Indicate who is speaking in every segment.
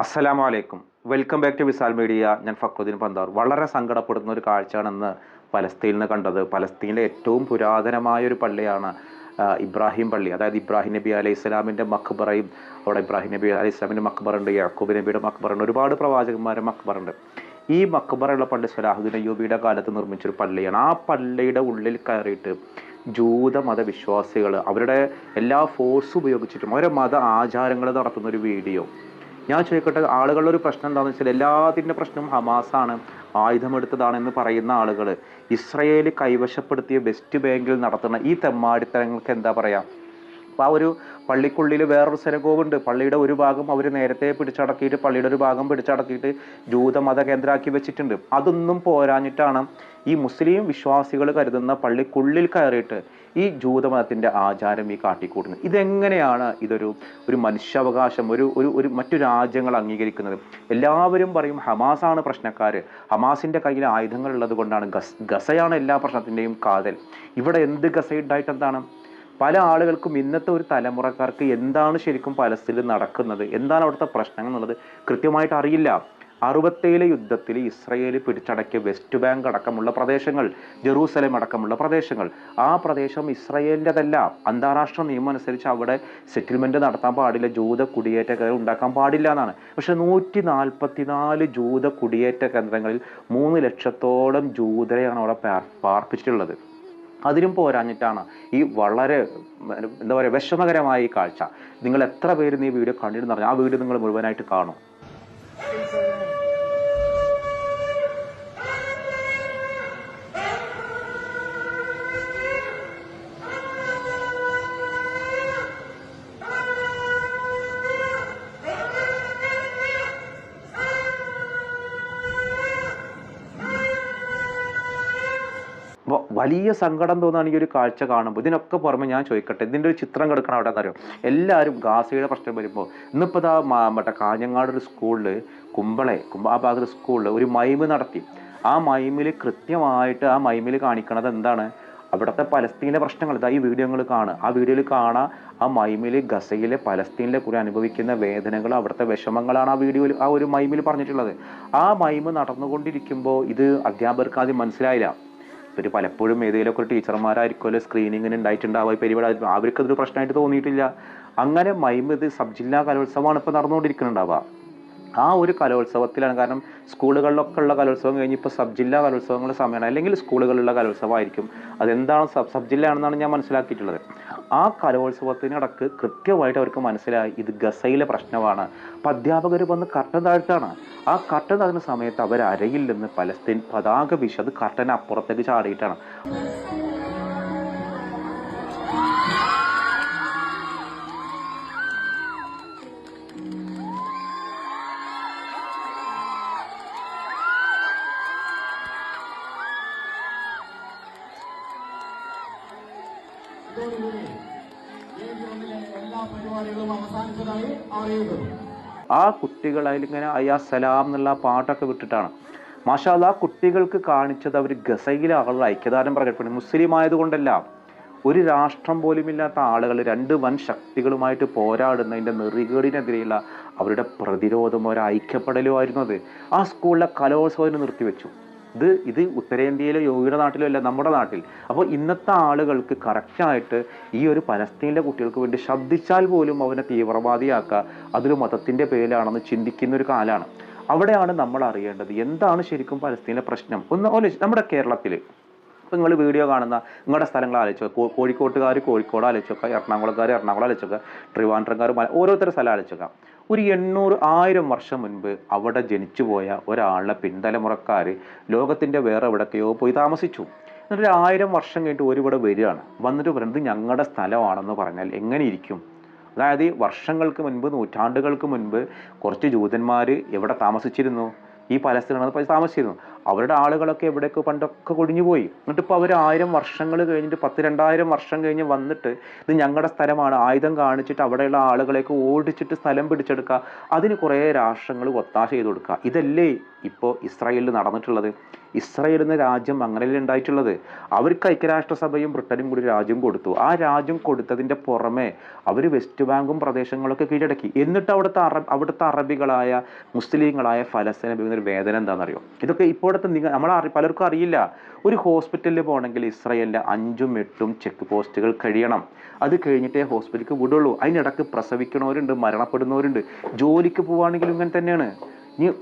Speaker 1: അസ്സലാമു അലൈക്കും welcome back to Visal media. ഞാൻ ഫക്രുദ്ദീൻ പന്താർ. വളരെ സങ്കടപ്പെടുന്ന ഒരു കാഴ്ചയാണെന്ന് പലസ്തീനിൽ നിന്ന് കണ്ടത്. പലസ്തീനിലെ ഏറ്റവും പുരാതനമായ ഒരു പള്ളിയാണ് ഇബ്രാഹിം പള്ളി. അതായത് ഇബ്രാഹിം നബി അലൈഹി ഇസ്ലാമിന്റെ മക്ബറയും അവിടെ ഇബ്രാഹിം നബി അലൈഹി ഇസ്ലാമിന്റെ മക്ബറുണ്ട് യാക്കൂബ് നബിയുടെ മക്ബറുണ്ട് ഒരുപാട് പ്രവാചകന്മാരുടെ മക്ബറുണ്ട് ഈ മക്ബറുള്ള പള്ളി സലാഹുദ്ദീൻ അയ്യൂബിയുടെ കാലത്ത് നിർമ്മിച്ചൊരു പള്ളിയാണ്. ആ പള്ളിയുടെ ഉള്ളിൽ കയറിയിട്ട് ജൂത മതവിശ്വാസികൾ അവരുടെ എല്ലാ ഫോഴ്സും ഉപയോഗിച്ചിട്ടും അവരുടെ മത ആചാരങ്ങൾ നടത്തുന്ന ഒരു വീഡിയോ. ഞാൻ ചോദിക്കട്ടെ ആളുകളുടെ ഒരു പ്രശ്നം എന്താണെന്ന് വെച്ചാൽ എല്ലാത്തിന്റെ പ്രശ്നം ഹമാസാണ് ആയുധമെടുത്തതാണെന്ന് പറയുന്ന ആളുകൾ ഇസ്രയേൽ കൈവശപ്പെടുത്തിയ വെസ്റ്റ് ബാങ്കിൽ നടത്തുന്ന ഈ തെമ്മാടിത്തരങ്ങൾക്ക് എന്താ പറയുക അപ്പോൾ ആ ഒരു പള്ളിക്കുള്ളിൽ വേറൊരു സെനഗോഗുണ്ട് പള്ളിയുടെ ഒരു ഭാഗം അവർ നേരത്തെ പിടിച്ചടക്കിയിട്ട് പള്ളിയുടെ ഒരു ഭാഗം പിടിച്ചടക്കിയിട്ട് ജൂതമത കേന്ദ്രമാക്കി വെച്ചിട്ടുണ്ട്. അതൊന്നും പോരാഞ്ഞിട്ടാണ് ഈ മുസ്ലിം വിശ്വാസികൾ കരുതുന്ന പള്ളിക്കുള്ളിൽ കയറിയിട്ട് ഈ ജൂതമതത്തിന്റെ ആചാരം ഈ കാട്ടിക്കൂട്ടുന്നത്. ഇതെങ്ങനെയാണ് ഇതൊരു ഒരു മനുഷ്യാവകാശം ഒരു ഒരു ഒരു മറ്റു രാജ്യങ്ങൾ അംഗീകരിക്കുന്നത്? എല്ലാവരും പറയും ഹമാസാണ് പ്രശ്നക്കാർ ഹമാസിന്റെ കയ്യിൽ ആയുധങ്ങൾ ഉള്ളത് കൊണ്ടാണ്. ഗസ് ഗസയാണ് എല്ലാ പ്രശ്നത്തിന്റെയും കാതൽ. ഇവിടെ എന്ത് ഗസയുണ്ടായിട്ട് എന്താണ്? പല ആളുകൾക്കും ഇന്നത്തെ ഒരു തലമുറക്കാർക്ക് എന്താണ് ശരിക്കും പലസ്തീനിൽ നടക്കുന്നത്? എന്താണ് അവിടുത്തെ പ്രശ്നങ്ങൾ എന്നുള്ളത് കൃത്യമായിട്ട് അറിയില്ല. അറുപത്തേഴ് യുദ്ധത്തിൽ ഇസ്രയേൽ പിടിച്ചടക്കിയ വെസ്റ്റ് ബാങ്ക് അടക്കമുള്ള പ്രദേശങ്ങൾ ജെറൂസലേം അടക്കമുള്ള പ്രദേശങ്ങൾ. ആ പ്രദേശം ഇസ്രയേലിന്റെതല്ല. അന്താരാഷ്ട്ര നിയമം അനുസരിച്ച് അവിടെ സെറ്റിൽമെന്റ് നടത്താൻ പാടില്ല. ജൂത കുടിയേറ്റ കേന്ദ്രം ഉണ്ടാക്കാൻ പാടില്ല എന്നാണ്. പക്ഷേ നൂറ്റി നാൽപ്പത്തിനാല് ജൂത കുടിയേറ്റ കേന്ദ്രങ്ങളിൽ മൂന്ന് ലക്ഷത്തോളം ജൂതരെയാണ് അവിടെ പാർപ്പിച്ചിട്ടുള്ളത്. അതിനും പോരാഞ്ഞിട്ടാണ് ഈ വളരെ എന്താ പറയുക വിഷമകരമായ ഈ കാഴ്ച. നിങ്ങൾ എത്ര പേര് ഈ വീഡിയോ കണ്ടിരുന്നു പറഞ്ഞാൽ ആ വീഡിയോ നിങ്ങൾ മുഴുവനായിട്ട് കാണും. വലിയ സങ്കടം തോന്നുകയാണ് ഈ ഒരു കാഴ്ച കാണുമ്പോൾ ഇതിനൊക്കെ പുറമെ ഞാൻ ചോദിക്കട്ടെ ഇതിന്റെ ഒരു ചിത്രം കിടക്കണം അവിടെ എന്നറിയോ എല്ലാവരും ഗാസയുടെ പ്രശ്നം വരുമ്പോൾ ഇന്നിപ്പോൾ ഇതാ മറ്റേ കാഞ്ഞങ്ങാട് ഒരു സ്കൂളിൽ കുമ്പളെ കുമ്പ ആ ഭാഗത്ത് സ്കൂളിൽ ഒരു മൈമ് നടത്തി. ആ മൈമിൽ കൃത്യമായിട്ട് ആ മൈമിൽ കാണിക്കണത് എന്താണ്? അവിടുത്തെ പലസ്തീനിലെ പ്രശ്നങ്ങൾ. ഇതാ ഈ വീഡിയോ നിങ്ങൾ കാണുക. ആ വീഡിയോയിൽ കാണാം ആ മൈമിൽ ഗസയിലെ പലസ്തീനിലെ കുറി അനുഭവിക്കുന്ന വേദനകൾ അവിടുത്തെ വിഷമങ്ങളാണ് ആ വീഡിയോയിൽ ആ ഒരു മൈമിൽ പറഞ്ഞിട്ടുള്ളത്. ആ മൈമ് നടന്നുകൊണ്ടിരിക്കുമ്പോൾ ഇത് അധ്യാപകർക്ക് ആദ്യം മനസ്സിലായില്ല. ഇവർ പലപ്പോഴും ഏതെങ്കിലുമൊക്കെ ടീച്ചർമാരായിരിക്കുമല്ലോ സ്ക്രീനിങ്ങിന് ഉണ്ടായിട്ടുണ്ടാവുക. പരിപാടി അവർക്കതൊരു പ്രശ്നമായിട്ട് തോന്നിയിട്ടില്ല. അങ്ങനെ മൈമിത് സബ് ജില്ലാ കലോത്സവമാണ് ഇപ്പോൾ നടന്നുകൊണ്ടിരിക്കുന്നുണ്ടാവുക. ആ ഒരു കലോത്സവത്തിലാണ്. കാരണം സ്കൂളുകളിലൊക്കെ ഉള്ള കലോത്സവം കഴിഞ്ഞ് ഇപ്പോൾ സബ് ജില്ലാ കലോത്സവങ്ങളുടെ സമയമാണ് അല്ലെങ്കിൽ സ്കൂളുകളിലുള്ള കലോത്സവമായിരിക്കും. അതെന്താണ് സബ് സബ് ജില്ല ആണെന്നാണ് ഞാൻ മനസ്സിലാക്കിയിട്ടുള്ളത്. ആ കലോത്സവത്തിനിടക്ക് കൃത്യമായിട്ട് അവർക്ക് മനസ്സിലായി ഇത് ഗസയിലെ പ്രശ്നമാണ്. അപ്പം അധ്യാപകർ വന്ന് കർട്ടൻ താഴ്ത്താണ്. ആ കർട്ടൻ താഴ്ന്ന സമയത്ത് അവർ നിന്ന് പലസ്തീൻ പതാക വീശി അത് കർട്ടൻ അപ്പുറത്തേക്ക് ചാടിയിട്ടാണ്.
Speaker 2: എല്ലാ പരിപാടികളും
Speaker 1: ആ കുട്ടികൾ അതിലിങ്ങനെ അയ്യാ സലാം എന്നുള്ള പാട്ടൊക്കെ വിട്ടിട്ടാണ്. മാഷാല ആ കുട്ടികൾക്ക് കാണിച്ചത് അവർ ഗസയിലെ ആളുകൾ ഐക്യദാനം പ്രകടിപ്പിക്കുന്നു. മുസ്ലിം ആയതുകൊണ്ടല്ല ഒരു രാഷ്ട്രം പോലും ഇല്ലാത്ത ആളുകൾ രണ്ട് വൻ ശക്തികളുമായിട്ട് പോരാടുന്നതിന്റെ നെറികേടിനെതിരെയുള്ള അവരുടെ പ്രതിരോധം ഒരു ഐക്യപ്പെടലും ആയിരുന്നു അത്. ആ സ്കൂളിലെ കലോത്സവത്തിന് നിർത്തിവെച്ചു. ഇത് ഇത് ഉത്തരേന്ത്യയിലോ യോഗിയുടെ നാട്ടിലോ അല്ല നമ്മുടെ നാട്ടിൽ. അപ്പോൾ ഇന്നത്തെ ആളുകൾക്ക് കറക്റ്റായിട്ട് ഈ ഒരു പലസ്തീനിലെ കുട്ടികൾക്ക് വേണ്ടി ശബ്ദിച്ചാൽ പോലും അവനെ തീവ്രവാദിയാക്കുക അതൊരു മതത്തിന്റെ പേരിലാണെന്ന് ചിന്തിക്കുന്ന ഒരു കാലമാണ് അവിടെയാണ് നമ്മൾ അറിയേണ്ടത് എന്താണ് ശരിക്കും പലസ്തീനിലെ പ്രശ്നം. ഒന്ന് നമ്മുടെ കേരളത്തിൽ. ഇപ്പോൾ നിങ്ങൾ വീഡിയോ കാണുന്ന നിങ്ങളുടെ സ്ഥലങ്ങൾ ആലോചിച്ച് നോക്കുക കോഴിക്കോട്ടുകാർ കോഴിക്കോട് ആലോചിച്ച് നോക്കുക എറണാകുളക്കാർ എറണാകുളം ആലോചിച്ച് നോക്കുക ട്രിവാൻഡ്രംകാർ ഓരോരുത്തരുടെ സ്ഥലം ആലോചിച്ച് നോക്കുക ഒരു എണ്ണൂറ് ആയിരം വർഷം മുൻപ് അവിടെ ജനിച്ചുപോയ ഒരാളുടെ പിൻതലമുറക്കാർ ലോകത്തിന്റെ വേറെ എവിടൊക്കെയോ പോയി താമസിച്ചു. എന്നിട്ട് ആയിരം വർഷം കഴിഞ്ഞിട്ട് ഒരുവിടെ വരികയാണ്. വന്നിട്ട് പറയുന്നത് ഞങ്ങളുടെ സ്ഥലമാണെന്ന് പറഞ്ഞാൽ എങ്ങനെ ഇരിക്കും അതായത് വർഷങ്ങൾക്ക് മുൻപ് നൂറ്റാണ്ടുകൾക്ക് മുൻപ് കുറച്ച് ജൂതന്മാർ എവിടെ താമസിച്ചിരുന്നു? ഈ പലസ്തീനാണ് പോയി താമസിച്ചിരുന്നു. അവരുടെ ആളുകളൊക്കെ എവിടെയൊക്കെ പണ്ടൊക്കെ കൊടിഞ്ഞു പോയി. എന്നിട്ട് ഇപ്പോൾ അവർ ആയിരം വർഷങ്ങൾ കഴിഞ്ഞിട്ട് പത്ത് രണ്ടായിരം വർഷം കഴിഞ്ഞ് വന്നിട്ട് ഇത് ഞങ്ങളുടെ സ്ഥലമാണ്. ആയുധം കാണിച്ചിട്ട് അവിടെയുള്ള ആളുകളെയൊക്കെ ഓടിച്ചിട്ട് സ്ഥലം പിടിച്ചെടുക്കുക. അതിന് കുറേ രാഷ്ട്രങ്ങൾ ഒത്താശ ചെയ്ത് കൊടുക്കുക. ഇതല്ലേ ഇപ്പോൾ ഇസ്രായേലിൽ നടന്നിട്ടുള്ളത്? ഇസ്രായേൽ എന്ന രാജ്യം അങ്ങനെയല്ലേ ഉണ്ടായിട്ടുള്ളത്? അവർക്ക് ഐക്യരാഷ്ട്രസഭയും ബ്രിട്ടനും കൂടി രാജ്യം കൊടുത്തു. ആ രാജ്യം കൊടുത്തതിന്റെ പുറമെ അവർ വെസ്റ്റ് ബാങ്കും പ്രദേശങ്ങളൊക്കെ കീഴടക്കി. എന്നിട്ട് അവിടുത്തെ അറബ് അവിടുത്തെ അറബികളായ മുസ്ലിങ്ങളായ ഫലസ്തീൻ വേദന എന്താണെന്നറിയോ? ഇതൊക്കെ ഇപ്പോഴത്തെ നിങ്ങൾ നമ്മൾ പലർക്കും അറിയില്ല. ഒരു ഹോസ്പിറ്റലിൽ പോകണമെങ്കിൽ ഇസ്രായേലിന്റെ അഞ്ചും എട്ടും ചെക്ക് പോസ്റ്റുകൾ കഴിയണം. അത് കഴിഞ്ഞിട്ടേ ഹോസ്പിറ്റലിലേക്ക് വിടുള്ളൂ. അതിനിടക്ക് പ്രസവിക്കണവരുണ്ട് മരണപ്പെടുന്നവരുണ്ട്. ജോലിക്ക് പോവുകയാണെങ്കിലും ഇങ്ങനെ തന്നെയാണ്. ഇനി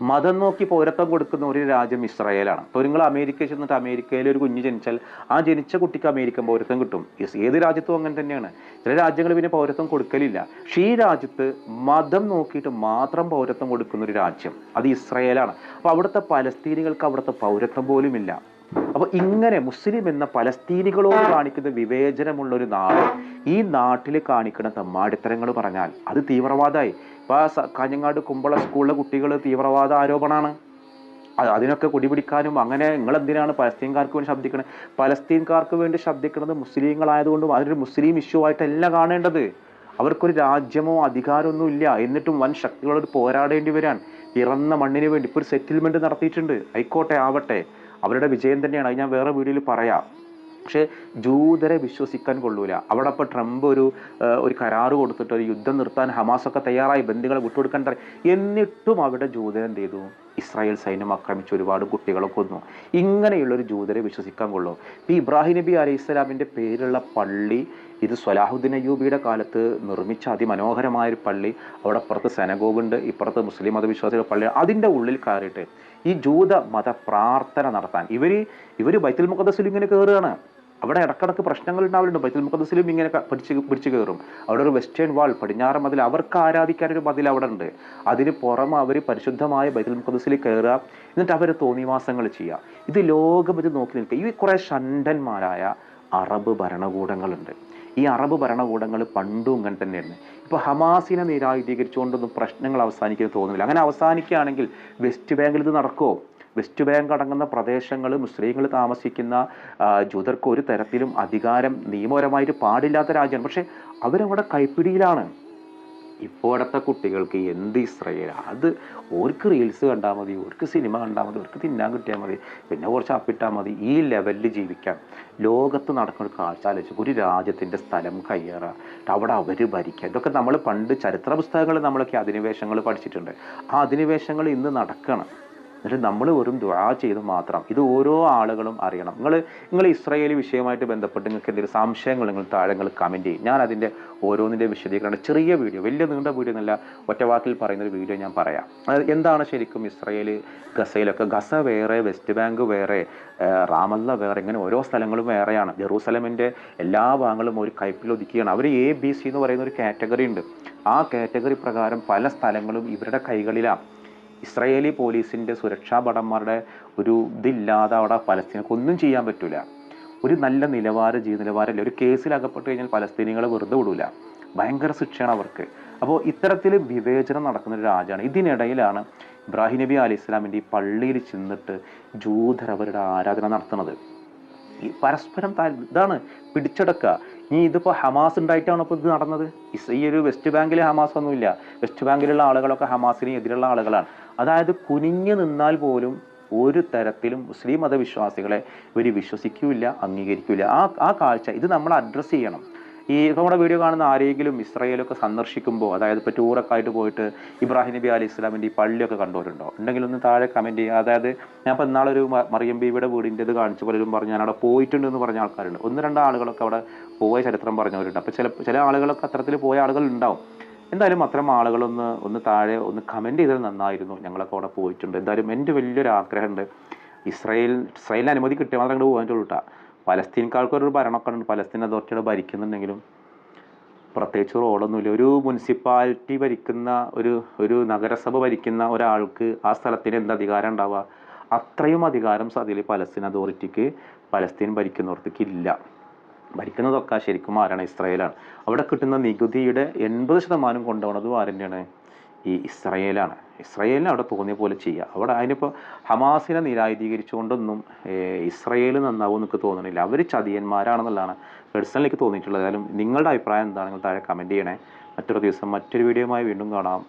Speaker 1: മതം നോക്കി പൗരത്വം കൊടുക്കുന്ന ഒരു രാജ്യം ഇസ്രായേലാണ്. ഇപ്പോൾ നിങ്ങൾ അമേരിക്കയിൽ ചെന്നിട്ട് അമേരിക്കയിൽ ഒരു കുഞ്ഞ് ജനിച്ചാൽ ആ ജനിച്ച കുട്ടിക്ക് അമേരിക്കൻ പൗരത്വം കിട്ടും. ഏത് രാജ്യത്തും അങ്ങനെ തന്നെയാണ്. ചില രാജ്യങ്ങൾ പിന്നെ പൗരത്വം കൊടുക്കലില്ല. പക്ഷേ ഈ രാജ്യത്ത് മതം നോക്കിയിട്ട് മാത്രം പൗരത്വം കൊടുക്കുന്ന ഒരു രാജ്യം അത് ഇസ്രായേലാണ്. അപ്പോൾ അവിടുത്തെ പലസ്തീനികൾക്ക് അവിടുത്തെ പൗരത്വം പോലുമില്ല അപ്പോൾ ഇങ്ങനെ മുസ്ലിം എന്ന പലസ്തീനികളോട് കാണിക്കുന്ന വിവേചനമുള്ള ഒരു നാട് ഈ നാട്ടിൽ കാണിക്കുന്ന തമ്മാടിത്തരങ്ങൾ പറഞ്ഞാൽ അത് തീവ്രവാദമായി. ഇപ്പോൾ കാഞ്ഞങ്ങാട് കുമ്പള സ്കൂളിലെ കുട്ടികൾ തീവ്രവാദ ആരോപണമാണ് അതിനൊക്കെ കുടിപിടിക്കാനും അങ്ങനെ നിങ്ങൾ എന്തിനാണ് പലസ്തീൻകാർക്ക് വേണ്ടി ശബ്ദിക്കുന്നത് പലസ്തീൻകാർക്ക് വേണ്ടി ശബ്ദിക്കുന്നത് മുസ്ലിങ്ങളായതുകൊണ്ടും അതൊരു മുസ്ലിം ഇഷ്യൂ ആയിട്ടല്ല കാണേണ്ടത്. അവർക്കൊരു രാജ്യമോ അധികാരമൊന്നും ഇല്ല. എന്നിട്ടും വൻ ശക്തികളോട് പോരാടേണ്ടി വരാൻ പിറന്ന മണ്ണിന് വേണ്ടി ഇപ്പോൾ ഒരു സെറ്റിൽമെന്റ് നടത്തിയിട്ടുണ്ട്. ആയിക്കോട്ടെ ആവട്ടെ. അവരുടെ വിജയം തന്നെയാണ്. അത് ഞാൻ വേറെ വീഡിയോയിൽ പറയാം. പക്ഷേ ജൂതരെ വിശ്വസിക്കാൻ കൊള്ളൂല. അവിടെ ഇപ്പോൾ ട്രംപ് ഒരു ഒരു കരാറ് കൊടുത്തിട്ട് ഒരു യുദ്ധം നിർത്താൻ ഹമാസൊക്കെ തയ്യാറായി ബന്ധുക്കളെ വിട്ടുകൊടുക്കാൻ തയ്യാറായി. എന്നിട്ടും അവിടെ ജൂതരെന്ത് ചെയ്തു? ഇസ്രായേൽ സൈന്യം ആക്രമിച്ച് ഒരുപാട് കുട്ടികളെ കൊന്നു. ഇങ്ങനെയുള്ള ഒരു ജൂതരെ വിശ്വസിക്കാൻ കൊള്ളൂ. ഇപ്പം ഇബ്രാഹിം നബി അലൈഹി സ്വലാമിന്റെ പേരുള്ള പള്ളി ഇത് സ്വലാഹുദ്ദീൻ അയ്യൂബിയുടെ കാലത്ത് നിർമ്മിച്ച അതിമനോഹരമായൊരു പള്ളി. അവിടെ അപ്പുറത്ത് സെനഗോഗുണ്ട് ഇപ്പുറത്ത് മുസ്ലിം മതവിശ്വാസികളുടെ പള്ളി അതിന്റെ ഉള്ളിൽ കയറിയിട്ട് ഈ ജൂത മത പ്രാർത്ഥന നടത്താൻ ഇവർ ഇവർ ബൈത്തുൽ മുഖദ്സിൽ ഇങ്ങനെ കയറുകയാണ്. അവിടെ ഇടക്കിടക്ക് പ്രശ്നങ്ങൾ ഉണ്ടാവലുണ്ട്. ബൈത്തുൽ മുഖദ്സിലും ഇങ്ങനെ പിടിച്ച് പിടിച്ചു കയറും അവിടെ ഒരു വെസ്റ്റേൺ വാൾ പടിഞ്ഞാറ് മതിൽ അവർക്ക് ആരാധിക്കാൻ ഒരു മതിൽ അവിടെ ഉണ്ട്. അതിന് പുറം അവർ പരിശുദ്ധമായ ബൈത്തുൽ മുഖദ്സിൽ കയറുക എന്നിട്ട് അവർ തോന്നിവാസങ്ങൾ ചെയ്യുക. ഇത് ലോകം ഇത് നോക്കി നിൽക്കുക. ഈ കുറേ ഷണ്ടന്മാരായ അറബ് ഭരണകൂടങ്ങളുണ്ട്. ഈ അറബ് ഭരണകൂടങ്ങൾ പണ്ടും ഇങ്ങനെ തന്നെയായിരുന്നു. ഇപ്പോൾ ഹമാസിനെ നിരായുധീകരിച്ചുകൊണ്ടൊന്നും പ്രശ്നങ്ങൾ അവസാനിക്കുന്നു തോന്നുന്നില്ല. അങ്ങനെ അവസാനിക്കുകയാണെങ്കിൽ വെസ്റ്റ് ബാങ്കിൽ ഇത് നടക്കുമോ വെസ്റ്റ് ബാങ്ക് അടങ്ങുന്ന പ്രദേശങ്ങൾ മുസ്ലിങ്ങൾ താമസിക്കുന്ന ജൂതർക്ക് ഒരു തരത്തിലും അധികാരം നിയമപരമായിട്ട് പാടില്ലാത്ത രാജ്യമാണ്. പക്ഷേ അവരവിടെ കൈപ്പിടിയിലാണ്. ഇപ്പോഴത്തെ കുട്ടികൾക്ക് എന്ത് ഇസ്രയേൽ? അത് ഓർക്ക് റീൽസ് കണ്ടാൽ മതി ഓർക്ക് സിനിമ കണ്ടാൽ മതി ഓർക്ക് തിന്നാൻ കിട്ടിയാൽ മതി പിന്നെ കുറച്ച് അപ്പിട്ടാൽ മതി. ഈ ലെവലിൽ ജീവിക്കാം. ലോകത്ത് നടക്കുന്ന ഒരു കാഴ്ച ഒരു രാജ്യത്തിന്റെ സ്ഥലം കയ്യേറുക അവിടെ അവർ ഭരിക്കുക ഇതൊക്കെ നമ്മൾ പണ്ട് ചരിത്ര പുസ്തകങ്ങൾ നമ്മളൊക്കെ അധിനിവേശങ്ങൾ പഠിച്ചിട്ടുണ്ട്. ആ അധിനിവേശങ്ങൾ ഇന്ന് നടക്കണം. എന്നിട്ട് നമ്മൾ വെറും ദ്വാ ചെയ്ത് മാത്രം. ഇത് ഓരോ ആളുകളും അറിയണം. നിങ്ങൾ നിങ്ങൾ ഇസ്രയേലി വിഷയമായിട്ട് ബന്ധപ്പെട്ട് നിങ്ങൾക്ക് എന്തെങ്കിലും സംശയങ്ങൾ നിങ്ങൾ താഴെ നിങ്ങൾ കമന്റ് ചെയ്യും. ഞാൻ അതിന്റെ ഓരോന്നിന്റെ വിശദീകരണം ചെറിയ വീഡിയോ വലിയ നീണ്ട വീഡിയോ എന്നല്ല ഒറ്റവാക്കിൽ പറയുന്ന ഒരു വീഡിയോ ഞാൻ പറയാം. എന്താണ് ശരിക്കും ഇസ്രായേൽ ഗസയിലൊക്കെ? ഗസ വേറെ വെസ്റ്റ് ബാങ്ക് വേറെ റാമല്ല വേറെ ഇങ്ങനെ ഓരോ സ്ഥലങ്ങളും വേറെയാണ്. ജെറൂസലമിന്റെ എല്ലാ ഭാഗങ്ങളും ഒരു കൈപ്പിൽ ഒതുക്കിയാണ്. അവർ എ ബി സി എന്ന് പറയുന്ന ഒരു കാറ്റഗറി ഉണ്ട്. ആ കാറ്റഗറി പ്രകാരം പല സ്ഥലങ്ങളും ഇവരുടെ കൈകളിലാണ് ഇസ്രായേലി പോലീസിന്റെ സുരക്ഷാ ഭടന്മാരുടെ ഒരു ഇതില്ലാതെ അവിടെ പലസ്തീനക്ക് ഒന്നും ചെയ്യാൻ പറ്റില്ല ഒരു നല്ല നിലവാര ജീവ നിലവാരമില്ല ഒരു കേസിൽ അകപ്പെട്ട് കഴിഞ്ഞാൽ പലസ്തീനികളെ വെറുതെ വിടൂല. ഭയങ്കര ശിക്ഷയാണ് അവർക്ക്. അപ്പോൾ ഇത്തരത്തിൽ വിവേചനം നടക്കുന്ന ഒരു രാജ്യമാണ്. ഇതിനിടയിലാണ് ഇബ്രാഹിം നബി അലി ഇസ്ലാമിന്റെ ഈ പള്ളിയിൽ ചെന്നിട്ട് ജൂതർ അവരുടെ ആരാധന നടത്തുന്നത്. ഈ പരസ്പരം ഇതാണ് പിടിച്ചടക്കുക. ഇനി ഇതിപ്പോൾ ഹമാസ് ഉണ്ടായിട്ടാണ് ഇപ്പോൾ ഇത് നടന്നത്? ഈ ഒരു വെസ്റ്റ് ബാങ്കിൽ ഹമാസ് ഒന്നുമില്ല. വെസ്റ്റ് ബാങ്കിലുള്ള ആളുകളൊക്കെ ഹമാസിന് എതിരുള്ള ആളുകളാണ്. അതായത് കുനിഞ്ഞു നിന്നാൽ പോലും ഒരു തരത്തിലും മുസ്ലിം മതവിശ്വാസികളെ ഇവർ വിശ്വസിക്കില്ല അംഗീകരിക്കില്ല. ആ ആ കാഴ്ച ഇത് നമ്മൾ അഡ്രസ്സ് ചെയ്യണം. ഈ നമ്മുടെ വീഡിയോ കാണുന്ന ആരെങ്കിലും ഇസ്രായേലൊക്കെ സന്ദർശിക്കുമ്പോൾ അതായത് ഇപ്പോൾ ടൂറൊക്കെ ആയിട്ട് പോയിട്ട് ഇബ്രാഹിം നബി അലി ഇസ്ലാമിന്റെ ഈ പള്ളിയൊക്കെ കണ്ടവരുണ്ടോ? ഉണ്ടെങ്കിൽ ഒന്ന് താഴെ കമന്റ് ചെയ്യുക. അതായത് ഞാൻ ഇപ്പോൾ ഇന്നാളൊരു മ- മറിയം ബീവിയുടെ വീടിന്റെ ഇത് കാണിച്ച പലരും പറഞ്ഞു ഞാൻ അവിടെ പോയിട്ടുണ്ട് എന്ന് പറഞ്ഞ ആൾക്കാരുണ്ട്. ഒന്ന് രണ്ട് ആളുകളൊക്കെ അവിടെ പോയ ചരിത്രം പറഞ്ഞവരുണ്ട്. അപ്പോൾ ചില ചില ആളുകളൊക്കെ അത്തരത്തിൽ പോയ ആളുകൾ ഉണ്ടാവും. എന്തായാലും അത്തരം ആളുകളൊന്ന് ഒന്ന് താഴെ ഒന്ന് കമന്റ് ചെയ്താൽ നന്നായിരുന്നു. ഞങ്ങളൊക്കെ അവിടെ പോയിട്ടുണ്ട്. എന്തായാലും എന്റെ വലിയൊരു ആഗ്രഹമുണ്ട്. ഇസ്രായേൽ ഇസ്രായേലിന് അനുമതി കിട്ടിയ മാത്രം അങ്ങോട്ട് പോകാൻ കേട്ടാ പലസ്തീൻകാർക്ക് ഒരു ഭരണമൊക്കെ ഉണ്ട്. പലസ്തീൻ അതോറിറ്റിയുടെ ഭരിക്കുന്നുണ്ടെങ്കിലും പ്രത്യേകിച്ച് റോളൊന്നുമില്ല. ഒരു മുനിസിപ്പാലിറ്റി ഭരിക്കുന്ന ഒരു ഒരു നഗരസഭ ഭരിക്കുന്ന ഒരാൾക്ക് ആ സ്ഥലത്തിന് എന്ത് അധികാരം ഉണ്ടാവുക? അത്രയും അധികാരം അതിൽ പലസ്തീൻ അതോറിറ്റിക്ക് പലസ്തീൻ ഭരിക്കുന്നവർക്ക് ഇല്ല. ഭരിക്കുന്നതൊക്കെ ശരിക്കും ആരാണ് ഇസ്രായേലാണ്. അവിടെ കിട്ടുന്ന നികുതിയുടെ എൺപത് ശതമാനം കൊണ്ടുപോകുന്നതും ആരെന്നെയാണ് ഈ ഇസ്രയേലാണ്. ഇസ്രയേലിന് അവിടെ തോന്നിയ പോലെ ചെയ്യുക അവിടെ അതിനിപ്പോൾ ഹമാസിനെ നിരായുധീകരിച്ചുകൊണ്ടൊന്നും ഇസ്രയേൽ നന്നാവും എനിക്ക് തോന്നുന്നില്ല അവർ ചതിയന്മാരാണെന്നുള്ളതാണ് പേഴ്സണലിക്ക് തോന്നിയിട്ടുള്ളത്. ഏതായാലും നിങ്ങളുടെ അഭിപ്രായം എന്താണ്? നിങ്ങൾ താഴെ കമന്റ് ചെയ്യണേ. മറ്റൊരു ദിവസം മറ്റൊരു വീഡിയോയുമായി വീണ്ടും കാണാം.